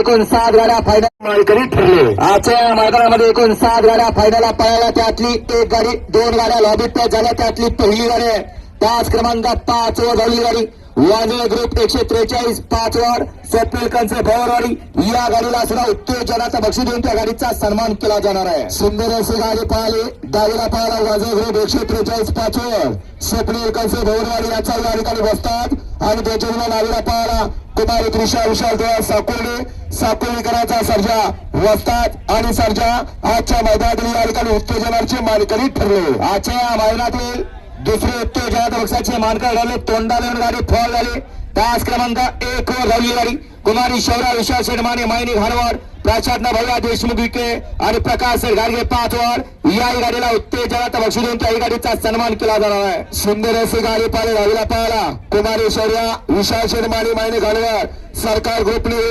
एकूण सात गाड्या फायनल मानकरी ठरले. आजच्या मैदानामध्ये एकूण सात गाड्या फायनलला पळाल्या. त्यातली एक गाडी दोन गाड्या लॉबीत झाल्या. त्यातली पहिली गाडी आहे. पाच क्रमांक पाच वर झाली गाडी. वाजवे ग्रुप एकशे त्रेचाळीस पाच वर स्वप्नील कंचे भवरवाडी या गाडीला सुद्धा उत्तेजनाचा बक्षीस देऊन त्या गाडीचा सन्मान केला जाणार आहे. सुंदर असे गाडी पाहिले. डावीला पळाला वाजवे ग्रुप एकशे त्रेचाळीस पाच वर स्वप्नील कंचे भवरवाडी याचा या ठिकाणी बसतात. आणि त्याच्या डावीला पळाला कुमार त्रिशा विशाल देवा साकोली साकोलीकरांचा सर्जा वस्तात आणि सर्जा आजच्या मैदानातील या ठिकाणी उत्तेजनाचे मानकरी ठरले. आजच्या मैदानातील दुसरे उत्तेजनात पक्षाचे मानकर ठरले. तोंडाला गाडी फॉल झाली. तास क्रमांक एक वर झाली गाडी. कुमारी शौरा विशाल शेडमाने मायनी घाणवड प्राचात्ना भैया देशमुख विखे आणि प्रकाश गाडगे पाचवर. या गाडीला उत्तेजनाचा बक्षी देऊन त्या गाडीचा सन्मान केला जाणार आहे. सुंदर अशी गाडी पाहिली राहिला पाहिला कुमारी शौर्या विशाल शेडमाने मायनी घाणवड सरकार ग्रुपने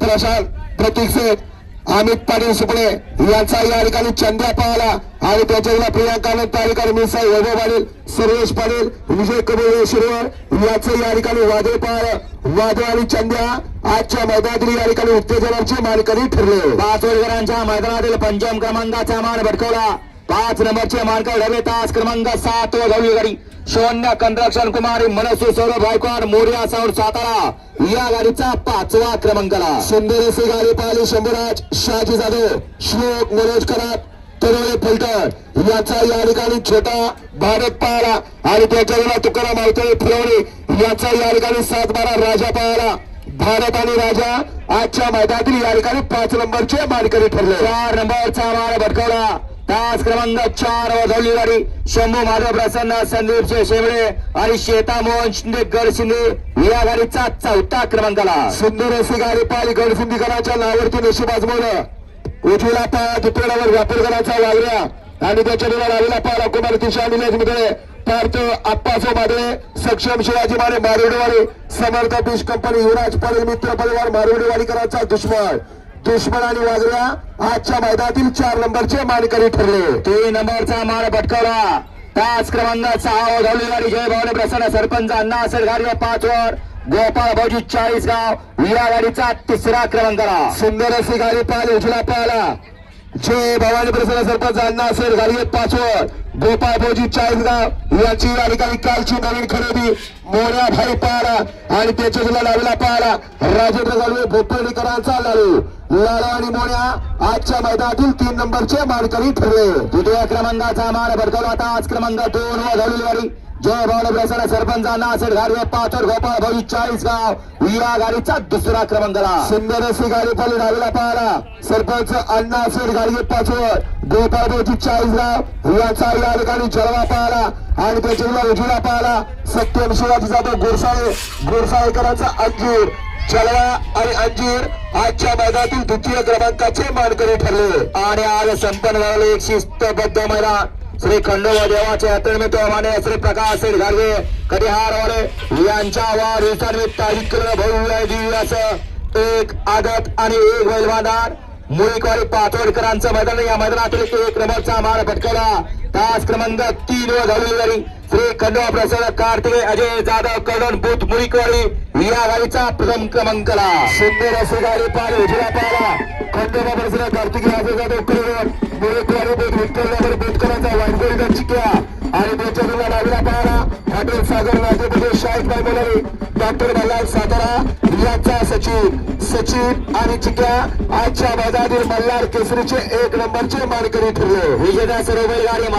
प्रशांत प्रतीक सेठ अमित पाटील सुपणे यांचा या ठिकाणी चंद्या पाहला आणि त्याच्या प्रियांका अनंत तारिकर मिसाई वैभव पाटील सुरेश पाटील विजय कबीर शिरवळ याचं या ठिकाणी वादळ पाहिलं वादळ आणि चंद्या आजच्या मैदानातील या ठिकाणी उत्तेजनाचे मानकरी ठरले. पाच वर्गरांच्या मैदानातील पंचम क्रमांकाचा मान भटकवला. पाच नंबरचे मानकर ठरले तास क्रमांक सात वर गाडी. शून्य कंद्रक्षण कुमारी मनसू सौरभ गायकवाड मोर्या सौर सातारा. या गाडीचा पाचवा क्रमांकाला सुंदर अशी गाडी पाहिली शंभूराज शहाजी जाधव श्लोक मनोज करात तरोळे फलटण. याचा या ठिकाणी छोटा भारत पाहला आणि त्याच्या तुकाराम आवतळे फुलवणे. याचा या ठिकाणी सात बारा राजा पाहला भारत आणि राजा आजच्या मैदानातील या ठिकाणी पाच नंबरचे मानकरी ठरले. चार नंबरचा मार भटकवला. तास क्रमांक चार वाजवली गाडी. शंभू माधव प्रसन्न संदीप शेमळे आणि श्वेता मोहन शिंदे गडशिंदे या गाडीचा चौथा क्रमांकाला. सुंदर अशी गाडी पाहिली. गडसिंदीकरांच्या नावावरती नशीब आजमवलं. उजवीला पाया दुतरडावर व्यापारकरांचा वागऱ्या आणि त्याच्या दिला डावीला पाया कुमार तिशा निलेशमध्ये पार्थ आप्पासो मादळे सक्षम शिवाजी माने मारवडेवाडी समर्थ बीज कंपनी युवराज पाटील मित्र परिवार मारवडेवाडीकरांचा दुश्मन. दुश्मन आणि वागऱ्या आजच्या मैदानातील चार नंबरचे मानकरी ठरले. तीन नंबरचा मार भटकवला तास क्रमांक सहा धावली गाडी जय भावने प्रसन्न सरपंच अण्णा असेल गाडी पाच वर गोपाळ भाऊजी चाळीस गाव या गाडीचा तिसरा क्रमांकाला. सुंदर अशी गाडी पाहिली उजला पाहिला जय भवानी प्रसन्न सरपंच अण्णा असेल गाडी पाच वर गोपाळ भाऊजी चाळीस गाव याची ठिकाणी कालची नवीन खरेदी. मोऱ्या भाई पाहिला आणि त्याच्या तुला लावला पाहिला राजेंद्र गाडवे भोपळीकरांचा लाडू. लाडू आणि मोन्या आजच्या मैदानातील तीन नंबरचे मानकरी ठरले. द्वितीय क्रमांकाचा मान भडकवला आता. आज क्रमांक दोन व झालेली जय भावने प्रसन्न सरपंचांना असेल गाडवे पाचोर गोपाळ भाऊ चाळीस गाव या गाडीचा दुसरा क्रमांकला सुंदर अशी गाडी पाहिली डावीला पाहिला सरपंच अण्णा असेल गाडवे पाचोर गोपाळ भाऊची चाळीस गाव याचा या ठिकाणी जळवा पाहिला आणि त्याच्या उजवीला पाहिला सत्यम शिवाजी जाधव गोरसाळे. गोरसाळेकरांचा अंजीर. चलवा आणि अंजीर आजच्या मैदानातील द्वितीय क्रमांकाचे मानकरी ठरले. आणि आज संपन्न झाले एक शिस्तबद्ध मैदान. श्री खंडोबा देवाचे माने श्री प्रकाश श्री घालवे कटिहार वाले यांच्या वाढदिवसानिमित्त अधिकृत भव्य दिव्य असं. एक आदत आणि एक बैलवादार मुळीकवाडी पाचवडकरांचं मैदान. या मैदानातील एक क्रमांकचा मार भटकवला तास क्रमांक तीन वर झालेली श्री खंडोबा प्रसाद कार्तिके अजय जाधव कडण बुथ मुळीकवाडी या गाडीचा प्रथम क्रमांकाला सुंदर अशी गाडी पाहिली उजव्या पाहिला खंडोबा प्रसाद कार्तिके अजय जाधव कडण मुळीकवाडी बुथ विठ्ठल बुथकरांचा वाईटगोळीचा चिक्या आणि तुला डावीला पाहिला हॉटेल सागर राज्यप्रदेश शाहीद भाई बोलारी डॉक्टर मल्हार सातारा याचा सचिव सचिव आणि चिक्या आजच्या मैदानातील मल्हार केसरीचे एक नंबरचे मानकरी ठरले. विजेता सर्व बैलगाडी